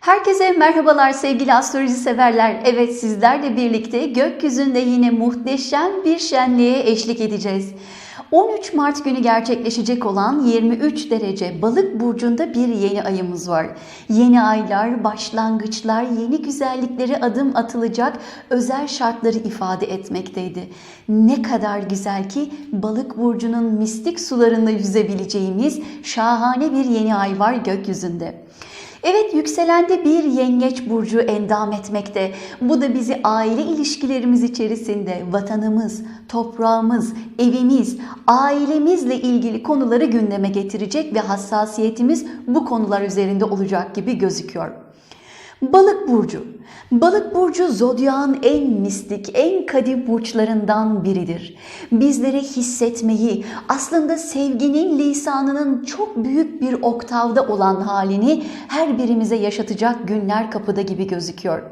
Herkese merhabalar sevgili astroloji severler. Evet sizlerle birlikte gökyüzünde yine muhteşem bir şenliğe eşlik edeceğiz. 13 Mart günü gerçekleşecek olan 23 derece balık burcunda bir yeni ayımız var. Yeni aylar, başlangıçlar, yeni güzelliklere adım atılacak özel şartları ifade etmekteydi. Ne kadar güzel ki balık burcunun mistik sularında yüzebileceğimiz şahane bir yeni ay var gökyüzünde. Evet yükselende bir yengeç burcu endam etmekte. Bu da bizi aile ilişkilerimiz içerisinde vatanımız, toprağımız, evimiz, ailemizle ilgili konuları gündeme getirecek ve hassasiyetimiz bu konular üzerinde olacak gibi gözüküyor. Balık burcu. Balık burcu zodyağın en mistik, en kadim burçlarından biridir. Bizlere hissetmeyi, aslında sevginin lisanının çok büyük bir oktavda olan halini her birimize yaşatacak günler kapıda gibi gözüküyor.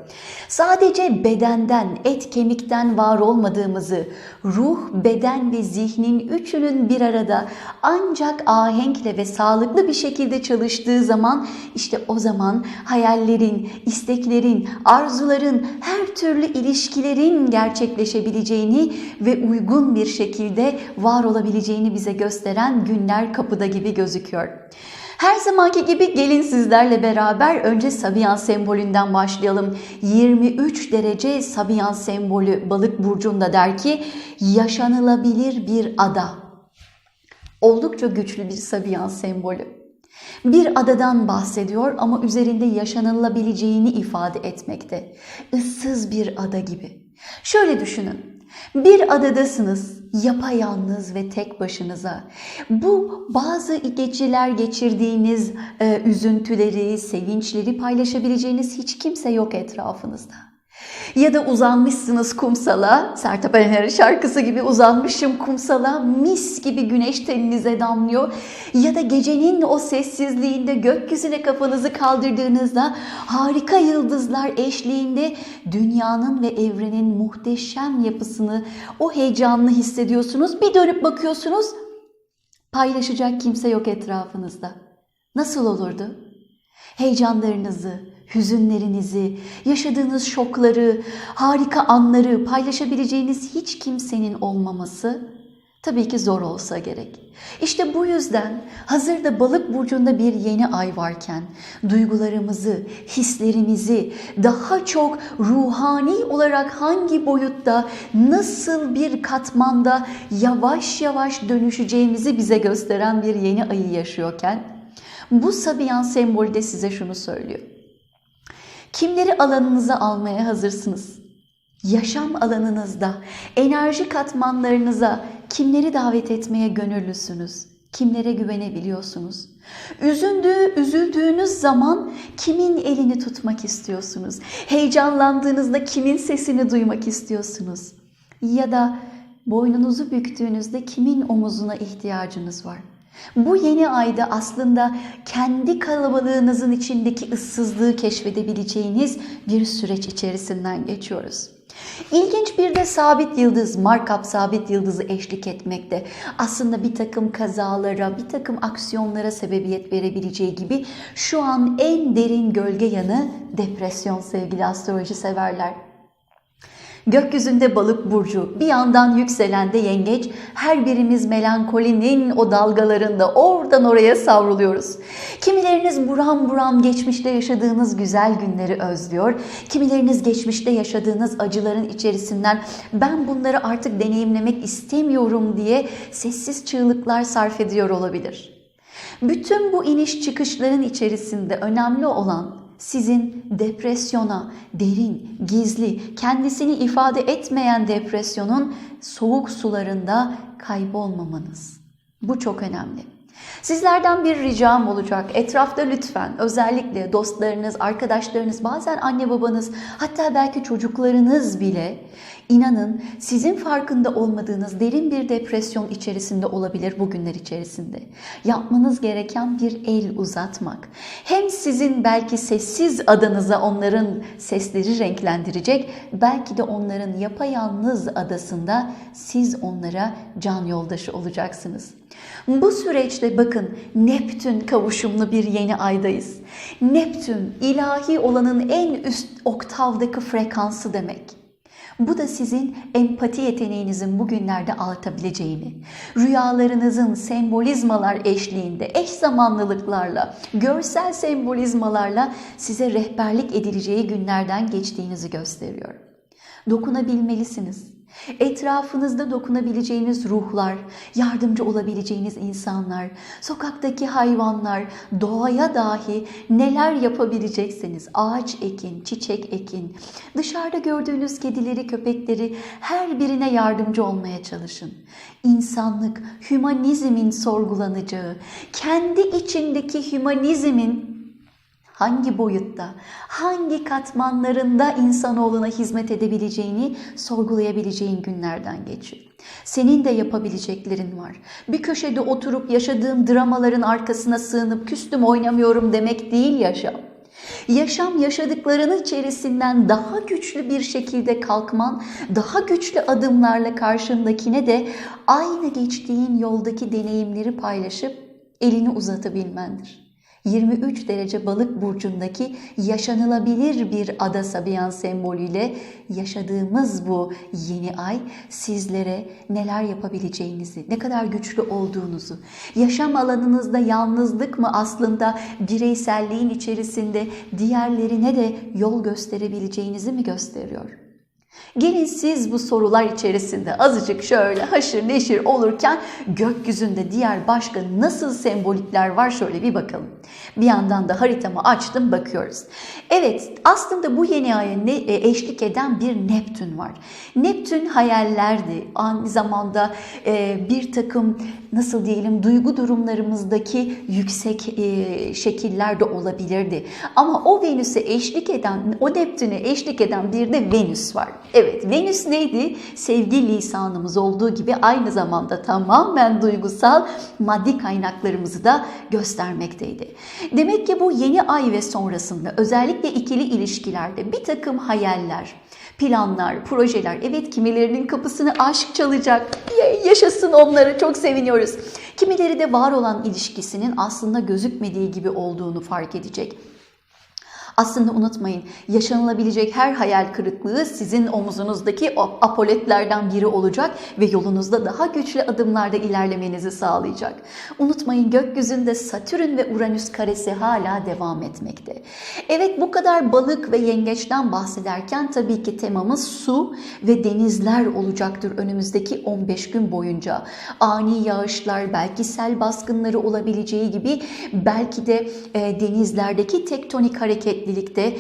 Sadece bedenden, et kemikten var olmadığımızı, ruh, beden ve zihnin üçünün bir arada ancak ahenkle ve sağlıklı bir şekilde çalıştığı zaman işte o zaman hayallerin, isteklerin, arzuların, her türlü ilişkilerin gerçekleşebileceğini ve uygun bir şekilde var olabileceğini bize gösteren günler kapıda gibi gözüküyor. Her zamanki gibi gelin sizlerle beraber önce Sabiyan sembolünden başlayalım. 23 derece Sabiyan sembolü balık burcunda der ki yaşanılabilir bir ada. Oldukça güçlü bir Sabiyan sembolü. Bir adadan bahsediyor ama üzerinde yaşanılabileceğini ifade etmekte. Issız bir ada gibi. Şöyle düşünün. Bir adadasınız, yapayalnız ve tek başınıza. Bu bazı geceler geçirdiğiniz e, üzüntüleri, sevinçleri paylaşabileceğiniz hiç kimse yok etrafınızda. Ya da uzanmışsınız kumsala, Sertab Erener'in şarkısı gibi uzanmışım kumsala, mis gibi güneş teninize damlıyor. Ya da gecenin o sessizliğinde gökyüzüne kafanızı kaldırdığınızda harika yıldızlar eşliğinde dünyanın ve evrenin muhteşem yapısını, o heyecanını hissediyorsunuz. Bir dönüp bakıyorsunuz, paylaşacak kimse yok etrafınızda. Nasıl olurdu? Heyecanlarınızı, hüzünlerinizi, yaşadığınız şokları, harika anları paylaşabileceğiniz hiç kimsenin olmaması tabii ki zor olsa gerek. İşte bu yüzden hazırda balık burcunda bir yeni ay varken duygularımızı, hislerimizi daha çok ruhani olarak hangi boyutta, nasıl bir katmanda yavaş yavaş dönüşeceğimizi bize gösteren bir yeni ayı yaşıyorken bu Sabiyan sembolü de size şunu söylüyor. Kimleri alanınıza almaya hazırsınız? Yaşam alanınızda, enerji katmanlarınıza kimleri davet etmeye gönüllüsünüz? Kimlere güvenebiliyorsunuz? Üzüldüğü, üzüldüğünüz zaman kimin elini tutmak istiyorsunuz? Heyecanlandığınızda kimin sesini duymak istiyorsunuz? Ya da boynunuzu büktüğünüzde kimin omuzuna ihtiyacınız var? Bu yeni ayda aslında kendi kalabalığınızın içindeki ıssızlığı keşfedebileceğiniz bir süreç içerisinden geçiyoruz. İlginç bir de sabit yıldız, markap sabit yıldızı eşlik etmekte. Aslında bir takım kazalara, bir takım aksiyonlara sebebiyet verebileceği gibi şu an en derin gölge yanı depresyon sevgili astroloji severler. Gökyüzünde balık burcu, bir yandan yükselende yengeç, her birimiz melankolinin o dalgalarında oradan oraya savruluyoruz. Kimileriniz buram buram geçmişte yaşadığınız güzel günleri özlüyor. Kimileriniz geçmişte yaşadığınız acıların içerisinden ben bunları artık deneyimlemek istemiyorum diye sessiz çığlıklar sarf ediyor olabilir. Bütün bu iniş çıkışların içerisinde önemli olan sizin depresyona, derin, gizli, kendisini ifade etmeyen depresyonun soğuk sularında kaybolmamanız. Bu çok önemli. Sizlerden bir ricam olacak. Etrafta lütfen özellikle dostlarınız, arkadaşlarınız, bazen anne babanız, hatta belki çocuklarınız bile inanın sizin farkında olmadığınız derin bir depresyon içerisinde olabilir bugünler içerisinde. Yapmanız gereken bir el uzatmak. Hem sizin belki sessiz adanıza onların sesleri renklendirecek, belki de onların yapayalnız adasında siz onlara can yoldaşı olacaksınız. Bu süreçte bakın Neptün kavuşumlu bir yeni aydayız. Neptün ilahi olanın en üst oktavdaki frekansı demek. Bu da sizin empati yeteneğinizin bugünlerde artabileceğini, rüyalarınızın sembolizmalar eşliğinde, eş zamanlılıklarla, görsel sembolizmalarla size rehberlik edileceği günlerden geçtiğinizi gösteriyor. Dokunabilmelisiniz. Etrafınızda dokunabileceğiniz ruhlar, yardımcı olabileceğiniz insanlar, sokaktaki hayvanlar, doğaya dahi neler yapabilecekseniz ağaç ekin, çiçek ekin, dışarıda gördüğünüz kedileri, köpekleri her birine yardımcı olmaya çalışın. İnsanlık, hümanizmin sorgulanacağı, kendi içindeki hümanizmin hangi boyutta, hangi katmanlarında insanoğluna hizmet edebileceğini sorgulayabileceğin günlerden geçiyor. Senin de yapabileceklerin var. Bir köşede oturup yaşadığım dramaların arkasına sığınıp küstüm oynamıyorum demek değil yaşam. Yaşam yaşadıklarının içerisinden daha güçlü bir şekilde kalkman, daha güçlü adımlarla karşındakine de aynı geçtiğin yoldaki deneyimleri paylaşıp elini uzatabilmendir. 23 derece balık burcundaki yaşanılabilir bir ada Sabiyan sembolüyle yaşadığımız bu yeni ay sizlere neler yapabileceğinizi, ne kadar güçlü olduğunuzu, yaşam alanınızda yalnızlık mı aslında bireyselliğin içerisinde diğerlerine de yol gösterebileceğinizi mi gösteriyor? Gelin siz bu sorular içerisinde azıcık şöyle haşır neşir olurken gökyüzünde diğer başka nasıl sembolikler var şöyle bir bakalım. Bir yandan da haritamı açtım bakıyoruz. Evet aslında bu yeni aya e, eşlik eden bir Neptün var. Neptün hayallerdi. Aynı zamanda e, bir takım nasıl diyelim duygu durumlarımızdaki yüksek e, şekiller de olabilirdi. Ama o Venüs'e eşlik eden, o Neptün'e eşlik eden bir de Venüs var. Evet Venüs neydi? Sevgi lisanımız olduğu gibi aynı zamanda tamamen duygusal maddi kaynaklarımızı da göstermekteydi. Demek ki bu yeni ay ve sonrasında özellikle ikili ilişkilerde bir takım hayaller, planlar, projeler. Evet kimilerinin kapısını aşk çalacak. Yaşasın onları çok seviniyoruz. Kimileri de var olan ilişkisinin aslında gözükmediği gibi olduğunu fark edecek. Aslında unutmayın yaşanılabilecek her hayal kırıklığı sizin omuzunuzdaki o apoletlerden biri olacak ve yolunuzda daha güçlü adımlarda ilerlemenizi sağlayacak. Unutmayın gökyüzünde Satürn ve Uranüs karesi hala devam etmekte. Evet bu kadar balık ve yengeçten bahsederken tabii ki temamız su ve denizler olacaktır önümüzdeki 15 gün boyunca. Ani yağışlar, belki sel baskınları olabileceği gibi belki de e, denizlerdeki tektonik hareket hareketlilikte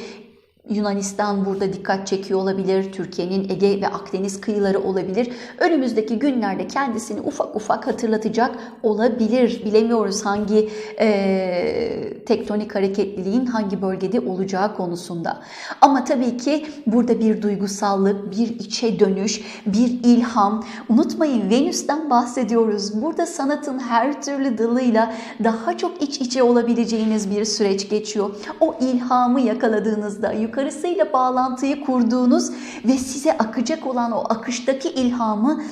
Yunanistan burada dikkat çekiyor olabilir, Türkiye'nin Ege ve Akdeniz kıyıları olabilir. Önümüzdeki günlerde kendisini ufak ufak hatırlatacak olabilir. Bilemiyoruz hangi e, tektonik hareketliliğin hangi bölgede olacağı konusunda. Ama tabii ki burada bir duygusallık, bir içe dönüş, bir ilham. Unutmayın Venüs'ten bahsediyoruz. Burada sanatın her türlü dalıyla daha çok iç içe olabileceğiniz bir süreç geçiyor. O ilhamı yakaladığınızda yukarısıyla bağlantıyı kurduğunuz ve size akacak olan o akıştaki ilhamı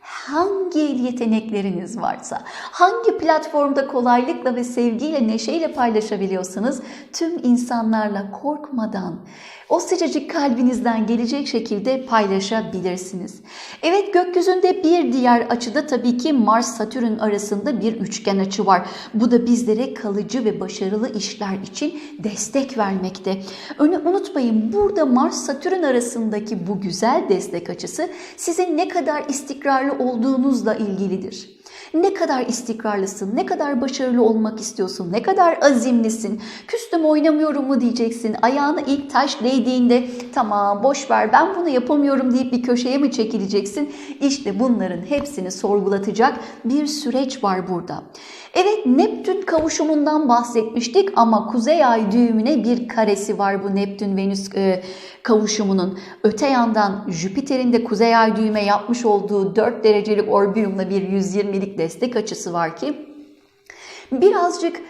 hangi yetenekleriniz varsa, hangi platformda kolaylıkla ve sevgiyle, neşeyle paylaşabiliyorsanız tüm insanlarla korkmadan o sıcacık kalbinizden gelecek şekilde paylaşabilirsiniz. Evet gökyüzünde bir diğer açıda tabii ki Mars-Satürn arasında bir üçgen açı var. Bu da bizlere kalıcı ve başarılı işler için destek vermekte. Önü unutmayın burada Mars-Satürn arasındaki bu güzel destek açısı sizin ne kadar istikrarlı olduğunuzla ilgilidir. Ne kadar istikrarlısın, ne kadar başarılı olmak istiyorsun, ne kadar azimlisin. Küstüm oynamıyorum mu diyeceksin. Ayağına ilk taş değdiğinde tamam boş ver ben bunu yapamıyorum deyip bir köşeye mi çekileceksin? İşte bunların hepsini sorgulatacak bir süreç var burada. Evet Neptün kavuşumundan bahsetmiştik ama Kuzey Ay düğümüne bir karesi var bu Neptün-Venüs e, kavuşumunun. Öte yandan Jüpiter'in de Kuzey Ay düğüme yapmış olduğu 4 derecelik orbiyumla bir 120'lik destek açısı var ki birazcık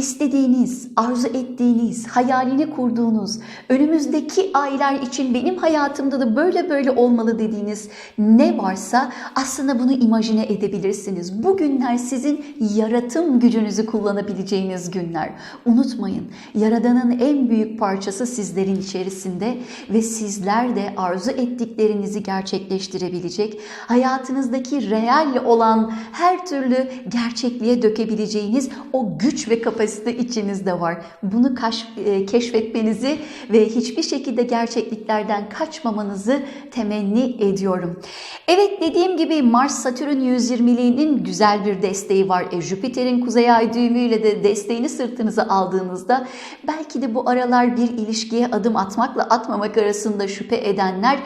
istediğiniz, arzu ettiğiniz, hayalini kurduğunuz, önümüzdeki aylar için benim hayatımda da böyle böyle olmalı dediğiniz ne varsa aslında bunu imajine edebilirsiniz. Bu günler sizin yaratım gücünüzü kullanabileceğiniz günler. Unutmayın, Yaradan'ın en büyük parçası sizlerin içerisinde ve sizler de arzu ettiklerinizi gerçekleştirebilecek, hayatınızdaki reel olan her türlü gerçekliğe dökebileceğiniz o güç ve kapasite içinizde var. Bunu kaş, e, keşfetmenizi ve hiçbir şekilde gerçekliklerden kaçmamanızı temenni ediyorum. Evet dediğim gibi Mars-Satürn 120'liğinin güzel bir desteği var. E, Jüpiter'in kuzey ay düğümüyle de desteğini sırtınıza aldığınızda belki de bu aralar bir ilişkiye adım atmakla atmamak arasında şüphe edenler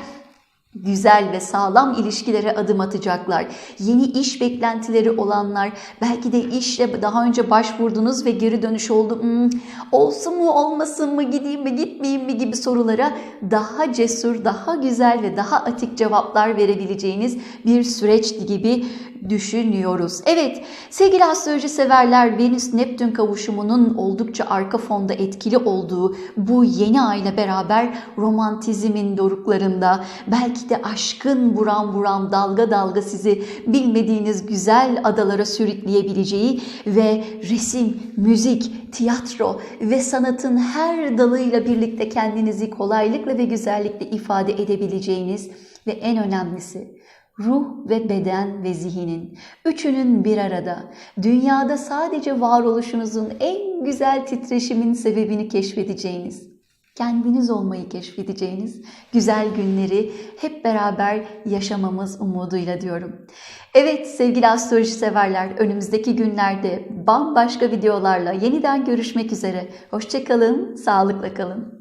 güzel ve sağlam ilişkilere adım atacaklar. Yeni iş beklentileri olanlar, belki de işle daha önce başvurdunuz ve geri dönüş oldu. Hmm, olsun mu olmasın mı gideyim mi gitmeyeyim mi gibi sorulara daha cesur, daha güzel ve daha atik cevaplar verebileceğiniz bir süreç gibi düşünüyoruz. Evet sevgili astroloji severler Venüs-Neptün kavuşumunun oldukça arka fonda etkili olduğu bu yeni ayla beraber romantizmin doruklarında belki de aşkın buram buram dalga dalga sizi bilmediğiniz güzel adalara sürükleyebileceği ve resim, müzik, tiyatro ve sanatın her dalıyla birlikte kendinizi kolaylıkla ve güzellikle ifade edebileceğiniz ve en önemlisi ruh ve beden ve zihnin üçünün bir arada dünyada sadece varoluşunuzun en güzel titreşimin sebebini keşfedeceğiniz, kendiniz olmayı keşfedeceğiniz güzel günleri hep beraber yaşamamız umuduyla diyorum. Evet sevgili astroloji severler önümüzdeki günlerde bambaşka videolarla yeniden görüşmek üzere. Hoşçakalın, sağlıkla kalın.